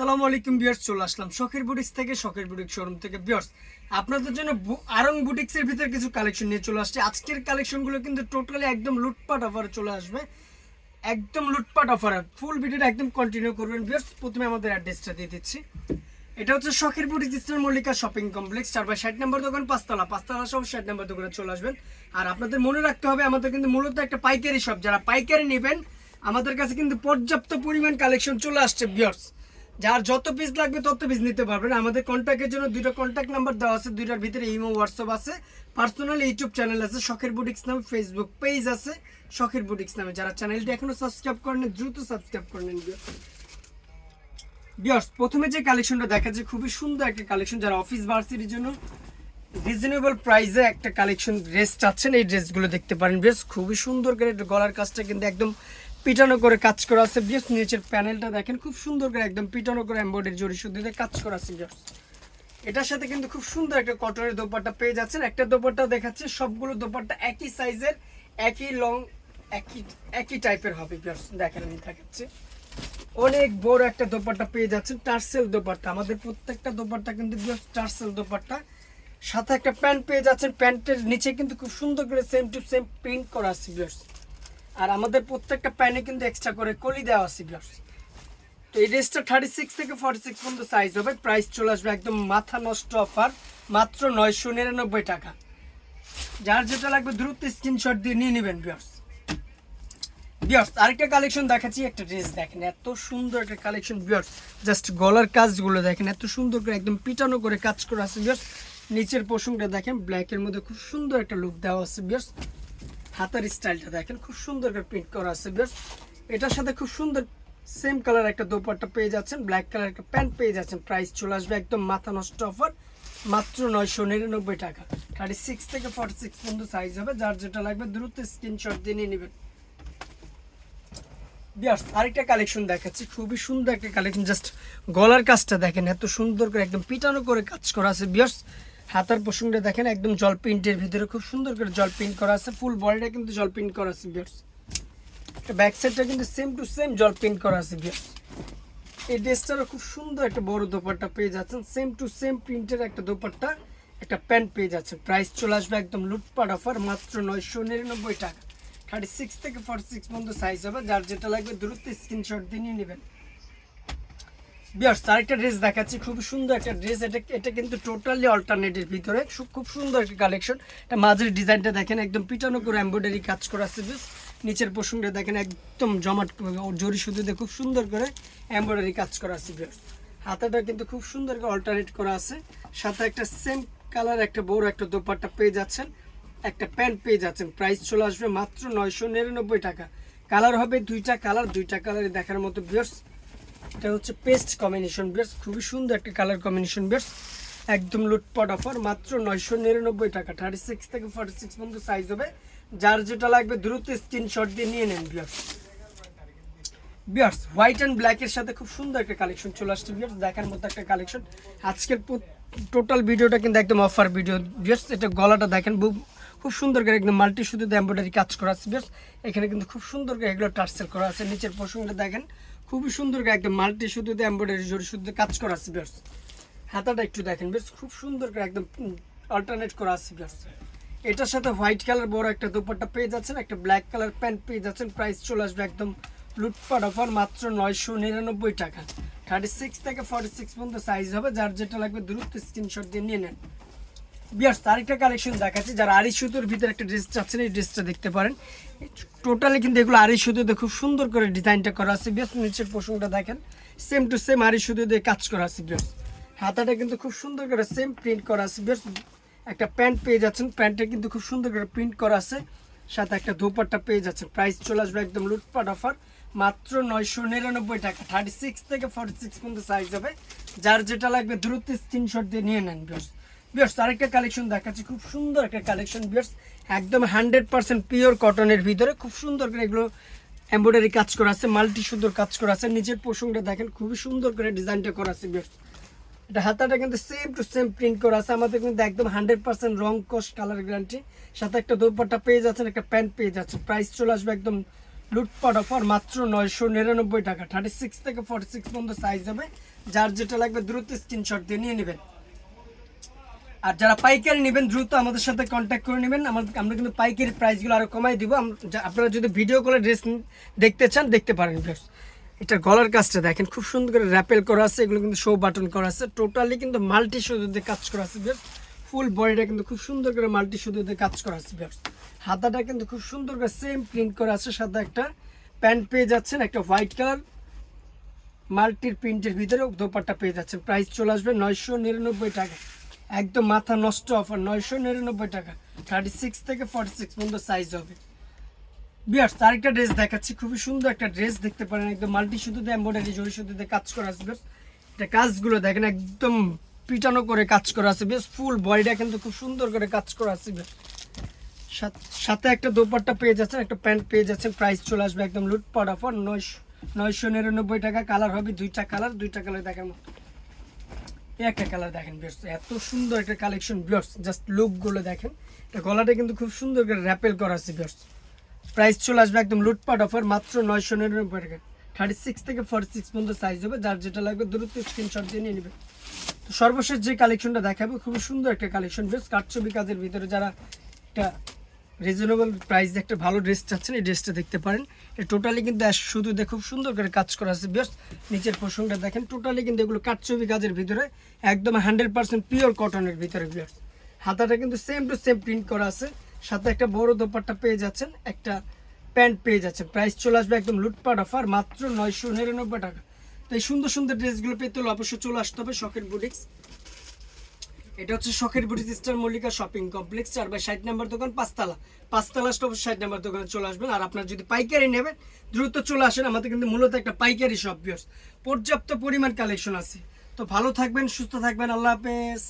সালামু আলাইকুম বিয়ার্স চলে আসলাম শখের বুটিক্স থেকে, শখের বুটিক শোরুম থেকে। বিয়ার্স আপনাদের জন্য আরং বুটিক্সের ভিতরে কিছু কালেকশন নিয়ে চলে আসছে। আজকের কালেকশনগুলো কিন্তু টোটালি একদম লুটপাট অফারে চলে আসবে। একদম লুটপাট অফার ফুল ভিডিওটা একদম কন্টিনিউ করবেন। বিয়ার্স প্রথমে আমাদের অ্যাড্রেসটা দিয়ে দিচ্ছি। এটা হচ্ছে শখের boutique eastern Mallika shopping complex চার বাই ষাট নম্বর দোকান, পাঁচতলা। পাঁচতলা সব ষাট নম্বর দোকানে চলে আসবেন। আর আপনাদের মনে রাখতে হবে, আমাদের কিন্তু মূলত একটা পাইকারি শপ যারা পাইকারি নেবেন, আমাদের কাছে কিন্তু পর্যাপ্ত পরিমাণ কালেকশন চলে আসছে বিয়ার্স যার যত পিস লাগবে তত পিস নিতে পারবেন। আমাদের কন্ট্যাক্টের জন্য দুটো কন্ট্যাক্ট নাম্বার দেওয়া আছে, দুইটার ভিতরে ইমো হোয়াটসঅ্যাপ আছে। পার্সোনাল ইউটিউব চ্যানেল আছে শখের বুটিক্স নামে ফেসবুক পেজ আছে শখের বুটিক্স নামে। যারা চ্যানেলটি এখনও সাবস্ক্রাইব করেন দ্রুত সাবস্ক্রাইব করে নেন, viewers। বিয়ার্স প্রথমে যে কালেকশনটা দেখা যায়, খুবই সুন্দর একটা কালেকশন যারা অফিস ভার্সিটির জন্য রিজনেবল প্রাইসে একটা কালেকশন ড্রেস চাচ্ছেন, এই ড্রেসগুলো দেখতে পারেন বেশ খুবই সুন্দর করে গলার কাজটা কিন্তু একদম পিটানো করে কাজ করা আছে বেশ নিচের প্যানেলটা দেখেন, খুব সুন্দর করে একদম পিটানো করে এমব্রয়ডারি জড়ি সুদিতে কাজ করা আছে এটার সাথে কিন্তু খুব সুন্দর একটা কটনের দোপাট্টা পেয়ে যাচ্ছেন। একটা দোপাট্টা দেখাচ্ছে, সবগুলো দোপাট্টা একই সাইজের একই লং একই একই টাইপের হবে দেখেন, আমি দেখাচ্ছি। অনেক বড় একটা দোপাট্টা পেয়ে যাচ্ছেন, টার্সেল দোপাট্টা। আমাদের প্রত্যেকটা দোপাট্টা কিন্তু টার্সেল দোপাট্টা। সাথে একটা প্যান্ট পেয়ে যাচ্ছেন, প্যান্টের নিচে কিন্তু খুব সুন্দর করে সেম টু সেম প্রিন্ট করা আছে আর আমাদের প্রত্যেকটা প্যানে কিন্তু এক্সট্রা করে কলি দেওয়া আছে বিয়ার্স তো এই ড্রেসটা থার্টি সিক্স থেকে ফর্টি সিক্স পর্যন্ত সাইজ হবে প্রাইস চলে আসবে একদম মাথা নষ্ট অফার মাত্র নয়শো নিরানব্বই টাকা। যার যেটা লাগবে দ্রুত স্ক্রিনশট দিয়ে নিয়ে নেবেন বিয়ার্স বিয়ার্স আরেকটা কালেকশন দেখাচ্ছি, একটা ড্রেস দেখেন, এত সুন্দর একটা কালেকশন বিয়ার্স জাস্ট গলার কাজগুলো দেখেন, এত সুন্দর করে একদম পিটানো করে কাজ করা আছে বিয়ার্স নিচের পোষণটা দেখেন ব্ল্যাকের মধ্যে খুব সুন্দর একটা লুক দেওয়া আছে বিয়ার্স হাতার স্টাইলটা দেখেন, খুব সুন্দর করে প্রিন্ট করা আছে বিয়ার্স এটার সাথে খুব সুন্দর সেম কালার একটা দোপাট্টা পেয়ে যাচ্ছেন ব্ল্যাক কালার একটা প্যান্ট পেয়ে যাচ্ছেন। প্রাইস চলে আসবে একদম মাথা নষ্ট অফার মাত্র নয়শো নিরানব্বই টাকা। থার্টি সিক্স থেকে ফর্টি সিক্স পর্যন্ত সাইজ হবে, যার যেটা লাগবে দ্রুত স্ক্রিনশট দিয়ে নিয়ে নেবেন। বিয়ার্স আরেকটা কালেকশন দেখাচ্ছি, খুবই সুন্দর একটা কালেকশন জাস্ট গলার কাজটা দেখেন, এত সুন্দর করে একদম পিটানো করে কাজ করা আছে। বিয়ার্স হাতার প্রসঙ্গটা দেখেন, একদম জল প্রিন্টের ভিতরে খুব সুন্দর করে জল প্রিন্ট করা আছে। ফুল বডিটা কিন্তু জল প্রিন্ট করা আছে বিয়ার্স ব্যাক সাইডটা কিন্তু সেম টু সেম জল প্রিন্ট করা আছে বিয়ার্স এই ড্রেসটারও খুব সুন্দর একটা বড় দোপাট্টা পেয়ে যাচ্ছেন। সেম টু সেম প্রিন্টের একটা দোপাট্টা, একটা প্যান্ট পেয়ে যাচ্ছেন। প্রাইস চলে আসবে একদম লুটপাট অফার মাত্র নয়শো নিরানব্বই টাকা। থার্টি সিক্স থেকে ফর্টি সিক্স পর্যন্ত সাইজ হবে। যার যেটা লাগবে দ্রুত স্ক্রিনশট দিয়ে নিয়ে নেবেন। বিয়ার্স, আরেকটা ড্রেস দেখাচ্ছি খুব সুন্দর একটা ড্রেস এটা এটা কিন্তু টোটালি অল্টারনেটের ভিতরে। খুব সুন্দর একটা কালেকশন এটা মাঝের ডিজাইনটা দেখেন, একদম পিটানো করে এমব্রয়ডারি কাজ করা আছে বেশ নিচের পোষণটা দেখেন, একদম জমাট জরি সুতোতে খুব সুন্দর করে এমব্রয়ডারি কাজ করা আছে, বিয়ার্স। হাতাটা কিন্তু খুব সুন্দর করে অল্টারনেট করা আছে। সাথে একটা সেম কালার একটা বড় একটা দোপাট্টা পেয়ে যাচ্ছেন। একটা প্যান্ট পেয়ে যাচ্ছেন। প্রাইস চলে আসবে মাত্র নয়শো নিরানব্বই টাকা। কালার হবে দুইটা কালার দুইটা কালারে দেখার মতো, বিয়ার্স। এটা হচ্ছে পেস্ট কম্বিনেশন বিয়ার্স খুবই সুন্দর একটা কালার কম্বিনেশন বিয়ার্স একদম লুটপট অফার, মাত্র নয়শো নিরানব্বই টাকা থার্টি সিক্স থেকে ফর্টি সিক্স পর্যন্ত সাইজ হবে। যার যেটা লাগবে দ্রুত স্ক্রিনশট দিয়ে নিয়ে নেন বিয়ার্স বিয়ার্স হোয়াইট অ্যান্ড ব্ল্যাকের সাথে খুব সুন্দর একটা কালেকশন চলে আসছে বিয়ার্স দেখার মতো একটা কালেকশন আজকের টোটাল ভিডিওটা কিন্তু একদম অফার ভিডিও বিয়ার্স এটা গলাটা দেখেন খুব সুন্দর করে একদম মাল্টি সুতিতে এম্ব্রয়ডারি কাজ করা আছে বিয়ার্স এখানে কিন্তু খুব সুন্দর করে এগুলো টার্সেল করা আছে, নিচের প্রসঙ্গটা দেখেন। খুবই সুন্দর একদম মাল্টি সুতিতে এম্ব্রয়ডারি জড়ি সুতিতে কাজ করা আছে বিয়ার্স হাতাটা একটু দেখেন বেশ খুব সুন্দর করে একদম অল্টারনেট করা আছে বিয়ার্স এটার সাথে হোয়াইট কালার বড় একটা দুপাট্টা পেয়ে যাচ্ছেন, একটা ব্ল্যাক কালার প্যান্ট পেয়ে যাচ্ছেন প্রাইস চলে আসবে একদম লুটপাট অফার মাত্র নয়শো নিরানব্বই টাকা। থার্টি সিক্স থেকে ফর্টি সিক্স পর্যন্ত সাইজ হবে, যার যেটা লাগবে দ্রুত স্ক্রিনশট দিয়ে নিয়ে নেন। বিয়ার্স তারিখটা কালেকশন দেখাচ্ছি। যারা আড়ি সুতোর ভিতরে একটা ড্রেস চাচ্ছেন, এই ড্রেসটা দেখতে পারেন। টোটালি কিন্তু এগুলো আড়ি সুতোতে খুব সুন্দর করে ডিজাইনটা করা আছে। বেশ নিচের পোষণটা দেখেন। সেম টু সেম আড়ি সুতো দিয়ে কাজ করা আছে বেশ হাতাটা কিন্তু খুব সুন্দর করে সেম প্রিন্ট করা আছে বেশ একটা প্যান্ট পেয়ে যাচ্ছেন। প্যান্টটা কিন্তু খুব সুন্দর করে প্রিন্ট করা আছে। সাথে একটা দোপাট্টা পেয়ে যাচ্ছেন। প্রাইস চলে আসবে একদম লুটপাট অফার মাত্র নয়শো নিরানব্বই টাকা। থার্টি সিক্স থেকে ফর্টি সিক্স পর্যন্ত সাইজ হবে। যার যেটা লাগবে, দ্রুত স্ক্রিনশট দিয়ে নিয়ে নেন বিয়ার্স বিয়ার্স আরেকটা কালেকশন দেখাচ্ছি। খুব সুন্দর একটা কালেকশন বিয়ার্স একদম হান্ড্রেড পার্সেন্ট পিওর কটনের ভিতরে। খুব সুন্দর করে এগুলো এমব্রয়ডারি কাজ করা আছে মাল্টি সুন্দর কাজ করা আছে। নিচের পোষণটা দেখেন, খুবই সুন্দর করে ডিজাইনটা করা আছে বিয়ার্স এটা হাতাটা কিন্তু সেম টু সেম প্রিন্ট করা আছে। আমাদের কিন্তু একদম হান্ড্রেড পার্সেন্ট রং কস্ট কালার গ্যারান্টি সাথে একটা দোপাট্টা পেয়ে যাচ্ছেন, একটা প্যান্ট পেয়ে যাচ্ছেন। প্রাইস চলে আসবে একদম লুটপাট অফার মাত্র নয়শো নিরানব্বই টাকা। থার্টি সিক্স থেকে ফর্টি সিক্স পর্যন্ত সাইজ হবে। যার যেটা লাগবে, দ্রুত স্ক্রিনশট দিয়ে নিয়ে নেবেন। আর যারা পাইকারি নেবেন, দ্রুত আমাদের সাথে কন্ট্যাক্ট করে নেবেন। আমরা কিন্তু পাইকারি প্রাইসগুলো আরও কমাই দিব। আপনারা যদি ভিডিও কলে ড্রেস দেখতে চান, দেখতে পারেন, ভিউয়ার্স। এটা গলার কাজটা দেখেন, খুব সুন্দর করে র্যাপেল করা আছে, এগুলো কিন্তু শো বাটন করা আছে। টোটালি কিন্তু মাল্টি সুদুতে কাজ করা আছে, ভিউয়ার্স ফুল বডিটা কিন্তু খুব সুন্দর করে মাল্টি সুদুতে কাজ করা আছে, ভিউয়ার্স। হাতাটা কিন্তু খুব সুন্দর করে সেম প্রিন্ট করা আছে, সাথে একটা প্যান্ট পেয়ে যাচ্ছেন, একটা হোয়াইট কালার মাল্টির প্রিন্টের ভিতরে দোপাট্টা পেয়ে যাচ্ছেন। প্রাইস চলে আসবে নয়শো নিরানব্বই টাকা একদম মাথা নষ্ট অফার নয়শো নিরানব্বই টাকা। থার্টি সিক্স থেকে ফর্টি সিক্স পর্যন্ত সাইজ হবে। বিয়ার্স আরেকটা ড্রেস দেখাচ্ছি। খুবই সুন্দর একটা ড্রেস দেখতে পারেন। একদম মাল্টি সুতোতে এম্বয়ডারি জড়ি সুতোতে কাজ করা আছে বিয়ার্স এটা কাজগুলো দেখেন, একদম পিটানো করে কাজ করা আছে বেশ ফুল বডিটা কিন্তু খুব সুন্দর করে কাজ করা আছে বিয়ার্স সাথে একটা দোপাট্টা পেয়ে যাচ্ছেন, একটা প্যান্ট পেয়ে যাচ্ছেন। প্রাইস চলে আসবে একদম লুটপাট অফার নয়শো নয়শো নিরানব্বই টাকা। কালার হবে দুইটা কালার দুইটা কালার দেখার মতো। একটা কালার দেখেন বিয়ার্স এত সুন্দর একটা কালেকশন বিয়ার্স জাস্ট লুকগুলো দেখেন। এটা গলাটা কিন্তু খুব সুন্দর করে র্যাপেল করা আছে বিয়ার্স প্রাইস চলে আসবে একদম লুটপাট অফার মাত্র নয়শো নিরানব্বই টাকা। থার্টি সিক্স থেকে ফর্টি সিক্স পর্যন্ত সাইজ হবে, যার যেটা লাগবে দ্রুত স্ক্রিনশট দিয়ে নিয়ে নেবে। তো সর্বশেষ যে কালেকশনটা দেখাবো, খুবই সুন্দর একটা কালেকশন বেশ কাঠছবি কাজের ভিতরে যারা একটা রিজনেবল প্রাইস একটা ভালো ড্রেস চাচ্ছেন, এই ড্রেসটা দেখতে পারেন। এটা টোটালি কিন্তু শুধু দেখে খুব সুন্দর করে কাজ করা আছে বেশ নিচের পোষণটা দেখেন টোটালি কিন্তু এগুলো কাঠছবি কাজের ভিতরে, একদম হান্ড্রেড পার্সেন্ট পিওর কটনের ভিতরে, বিয়ার্স। হাতাটা কিন্তু সেম টু সেম প্রিন্ট করা আছে। সাথে একটা বড় দোপাট্টা পেয়ে যাচ্ছেন, একটা প্যান্ট পেয়ে যাচ্ছেন। প্রাইস চলে আসবে একদম লুটপাট অফার মাত্র নয়শো নিরানব্বই টাকা। তো এই সুন্দর সুন্দর ড্রেসগুলো পেতে হলে অবশ্যই চলে আসতে হবে শখের বুটিক্স এটা হচ্ছে শখের boutique star Mallika shopping complex চার বাই ষাট নাম্বার দোকান, পাঁচতলা। পাঁচতলা স্টপ ষাট নাম্বার দোকানে চলে আসবেন। আর আপনার যদি পাইকারি নেবেন, দ্রুত চলে আসেন। আমাদের কিন্তু মূলত একটা পাইকারি শপ পর্যাপ্ত পরিমাণ কালেকশন আছে। তো ভালো থাকবেন, সুস্থ থাকবেন। আল্লাহ হাফেজ।